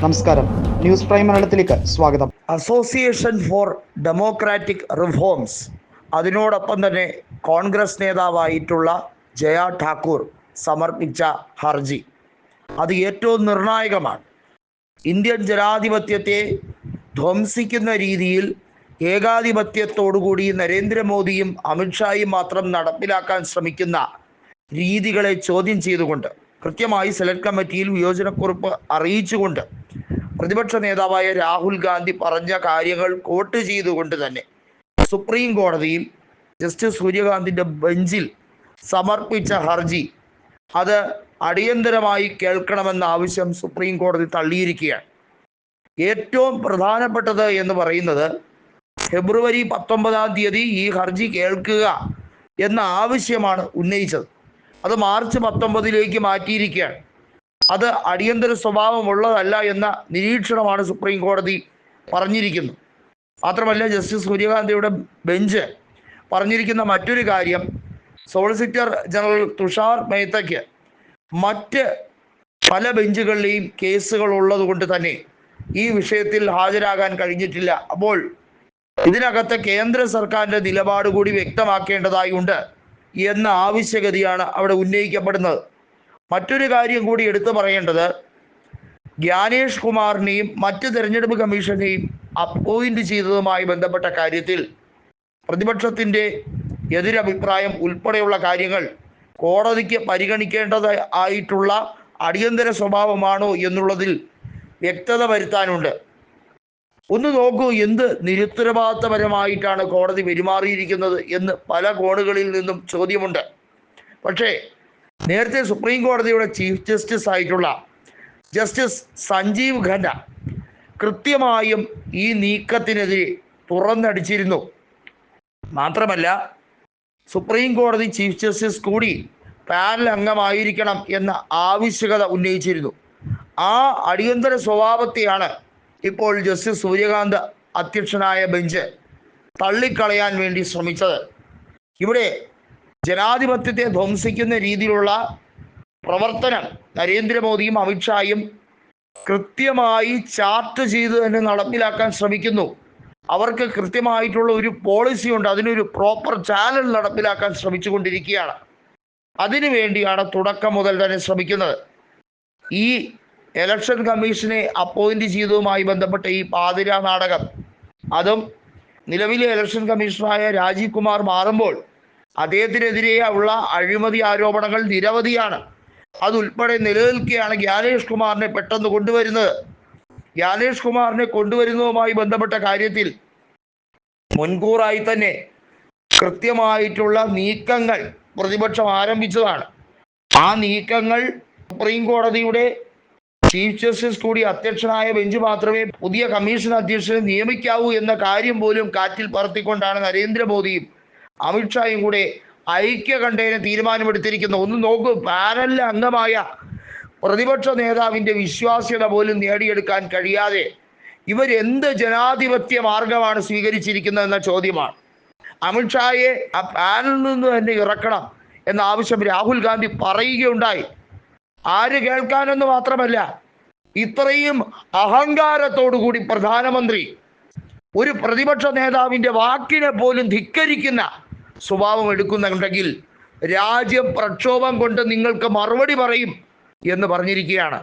നമസ്കാരം. News prime മലയാളത്തിലേക്ക് സ്വാഗതം. Association for democratic reforms. അതിനോടൊപ്പം തന്നെ കോൺഗ്രസ് നേതാവായിട്ടുള്ള ജയ ഠാക്കൂർ സമർപ്പിച്ച ഹർജി. അത് ഏറ്റവും നിർണായകമാണ്. ഇന്ത്യൻ ജനാധിപത്യത്തെ ധ്വംസിക്കുന്ന രീതിയിൽ ഏകാധിപത്യത്തോടുകൂടി നരേന്ദ്രമോദിയും അമിത്ഷായും മാത്രം നടപ്പിലാക്കാൻ ശ്രമിക്കുന്ന രീതികളെ ചോദ്യം ചെയ്തുകൊണ്ട് കൃത്യമായി സെലക്ട് കമ്മിറ്റിയിൽ വിയോജനക്കുറിപ്പ് അറിയിച്ചുകൊണ്ട് പ്രതിപക്ഷ നേതാവായ രാഹുൽ ഗാന്ധി പറഞ്ഞ കാര്യങ്ങൾ കോട്ട് ചെയ്തുകൊണ്ട് തന്നെ സുപ്രീം കോടതിയിൽ ജസ്റ്റിസ് സൂര്യകാന്തിന്റെ ബെഞ്ചിൽ സമർപ്പിച്ച ഹർജി. അത് അടിയന്തരമായി കേൾക്കണമെന്ന ആവശ്യം സുപ്രീം കോടതി തള്ളിയിരിക്കുകയാണ്. ഏറ്റവും പ്രധാനപ്പെട്ടത് എന്ന് പറയുന്നത് ഫെബ്രുവരി പത്തൊമ്പതാം തീയതി ഈ ഹർജി കേൾക്കുക എന്ന ആവശ്യമാണ് ഉന്നയിച്ചത്. അത് മാർച്ച് പത്തൊമ്പതിലേക്ക് മാറ്റിയിരിക്കുകയാണ്. അത് അടിയന്തര സ്വഭാവമുള്ളതല്ല എന്ന നിരീക്ഷണമാണ് സുപ്രീം കോടതി പറഞ്ഞിരിക്കുന്നത്. മാത്രമല്ല ജസ്റ്റിസ് സൂര്യകാന്തിയുടെ ബെഞ്ച് പറഞ്ഞിരിക്കുന്ന മറ്റൊരു കാര്യം സോളിസിറ്റർ ജനറൽ തുഷാർ മേത്തയ്ക്ക് മറ്റ് പല ബെഞ്ചുകളിലെയും കേസുകൾ ഉള്ളത് കൊണ്ട് തന്നെ ഈ വിഷയത്തിൽ ഹാജരാകാൻ കഴിഞ്ഞിട്ടില്ല. അപ്പോൾ ഇതിനകത്ത് കേന്ദ്ര സർക്കാരിന്റെ നിലപാട് കൂടി വ്യക്തമാക്കേണ്ടതായുണ്ട് എന്ന ആവശ്യകതയാണ് അവിടെ ഉന്നയിക്കപ്പെടുന്നത്. മറ്റൊരു കാര്യം കൂടി എടുത്തു പറയേണ്ടത് ജ്ഞാനേഷ് കുമാറിനെയും മറ്റ് തെരഞ്ഞെടുപ്പ് കമ്മീഷനെയും അപ്പോയിന്റ് ചെയ്തതുമായി ബന്ധപ്പെട്ട കാര്യത്തിൽ പ്രതിപക്ഷത്തിന്റെ എതിരഭിപ്രായം ഉൾപ്പെടെയുള്ള കാര്യങ്ങൾ കോടതിക്ക് പരിഗണിക്കേണ്ടത് ആയിട്ടുള്ള അടിയന്തര സ്വഭാവമാണോ എന്നുള്ളതിൽ വ്യക്തത വരുത്താനുണ്ട്. ഒന്ന് നോക്കൂ എന്ത് നിരുത്തരവാദിത്തപരമായിട്ടാണ് കോടതി പെരുമാറിയിരിക്കുന്നത് എന്ന് പല കോണുകളിൽ നിന്നും ചോദ്യമുണ്ട്. പക്ഷേ നേരത്തെ സുപ്രീം കോടതിയുടെ ചീഫ് ജസ്റ്റിസ് ആയിട്ടുള്ള ജസ്റ്റിസ് സഞ്ജീവ് ഖന്ന കൃത്യമായും ഈ നീക്കത്തിനെതിരെ തുറന്നടിച്ചിരുന്നു. മാത്രമല്ല സുപ്രീം കോടതി ചീഫ് ജസ്റ്റിസ് കൂടി പാനൽ അംഗമായിരിക്കണം എന്ന ആവശ്യകത ഉന്നയിച്ചിരുന്നു. ആ അടിയന്തര സ്വഭാവത്തെയാണ് ഇപ്പോൾ ജസ്റ്റിസ് സൂര്യകാന്ത് അധ്യക്ഷനായ ബെഞ്ച് തള്ളിക്കളയാൻ വേണ്ടി ശ്രമിച്ചത്. ഇവിടെ ജനാധിപത്യത്തെ ധ്വംസിക്കുന്ന രീതിയിലുള്ള പ്രവർത്തനം നരേന്ദ്രമോദിയും അമിത്ഷായും കൃത്യമായി ചാർട്ട് ചെയ്ത് തന്നെ നടപ്പിലാക്കാൻ ശ്രമിക്കുന്നു. അവർക്ക് കൃത്യമായിട്ടുള്ള ഒരു പോളിസി ഉണ്ട്. അതിനൊരു പ്രോപ്പർ ചാനൽ നടപ്പിലാക്കാൻ ശ്രമിച്ചുകൊണ്ടിരിക്കുകയാണ്. അതിനു വേണ്ടിയാണ് തുടക്കം മുതൽ തന്നെ ശ്രമിക്കുന്നത്. ഈ ഇലക്ഷൻ കമ്മീഷനെ അപ്പോയിന്റ് ചെയ്തതുമായി ബന്ധപ്പെട്ട ഈ പാതിര നാടകം. അതും നിലവിലെ ഇലക്ഷൻ കമ്മീഷണറായ രാജീവ് കുമാർ മാറുമ്പോൾ അദ്ദേഹത്തിനെതിരെ ഉള്ള അഴിമതി ആരോപണങ്ങൾ നിരവധിയാണ്. അതുൾപ്പെടെ നിലനിൽക്കുകയാണ് ജ്ഞാനേഷ് കുമാറിനെ പെട്ടെന്ന് കൊണ്ടുവരുന്നത്. ജ്ഞാനേഷ് കുമാറിനെ കൊണ്ടുവരുന്നതുമായി ബന്ധപ്പെട്ട കാര്യത്തിൽ മുൻകൂറായി തന്നെ കൃത്യമായിട്ടുള്ള നീക്കങ്ങൾ പ്രതിപക്ഷം ആരംഭിച്ചതാണ്. ആ നീക്കങ്ങൾ സുപ്രീം കോടതിയുടെ ചീഫ് ജസ്റ്റിസ് കൂടി അധ്യക്ഷനായ ബെഞ്ച് മാത്രമേ പുതിയ കമ്മീഷൻ അധ്യക്ഷനെ നിയമിക്കാവൂ എന്ന കാര്യം പോലും കാറ്റിൽ പറത്തിക്കൊണ്ടാണ് നരേന്ദ്രമോദിയും അമിത്ഷായും കൂടെ ഐക്യകണ്ഠേന തീരുമാനമെടുത്തിരിക്കുന്ന. ഒന്ന് നോക്കൂ പാനലിലെ അംഗമായ പ്രതിപക്ഷ നേതാവിന്റെ വിശ്വാസ്യത പോലും നേടിയെടുക്കാൻ കഴിയാതെ ഇവരെന്ത് ജനാധിപത്യ മാർഗമാണ് സ്വീകരിച്ചിരിക്കുന്നത് എന്ന ചോദ്യമാണ്. അമിത്ഷായെ ആ പാനലിൽ നിന്ന് തന്നെ ഇറക്കണം എന്ന ആവശ്യം രാഹുൽ ഗാന്ധി പറയുകയുണ്ടായി. ആര് കേൾക്കാനെന്ന് മാത്രമല്ല ഇത്രയും അഹങ്കാരത്തോടുകൂടി പ്രധാനമന്ത്രി ഒരു പ്രതിപക്ഷ നേതാവിന്റെ വാക്കിനെ പോലും ധിക്കരിക്കുന്ന സ്വഭാവം എടുക്കുന്നുണ്ടെങ്കിൽ രാജ്യം പ്രക്ഷോഭം കൊണ്ട് നിങ്ങൾക്ക് മറുപടി പറയും എന്ന് പറഞ്ഞിരിക്കുകയാണ്.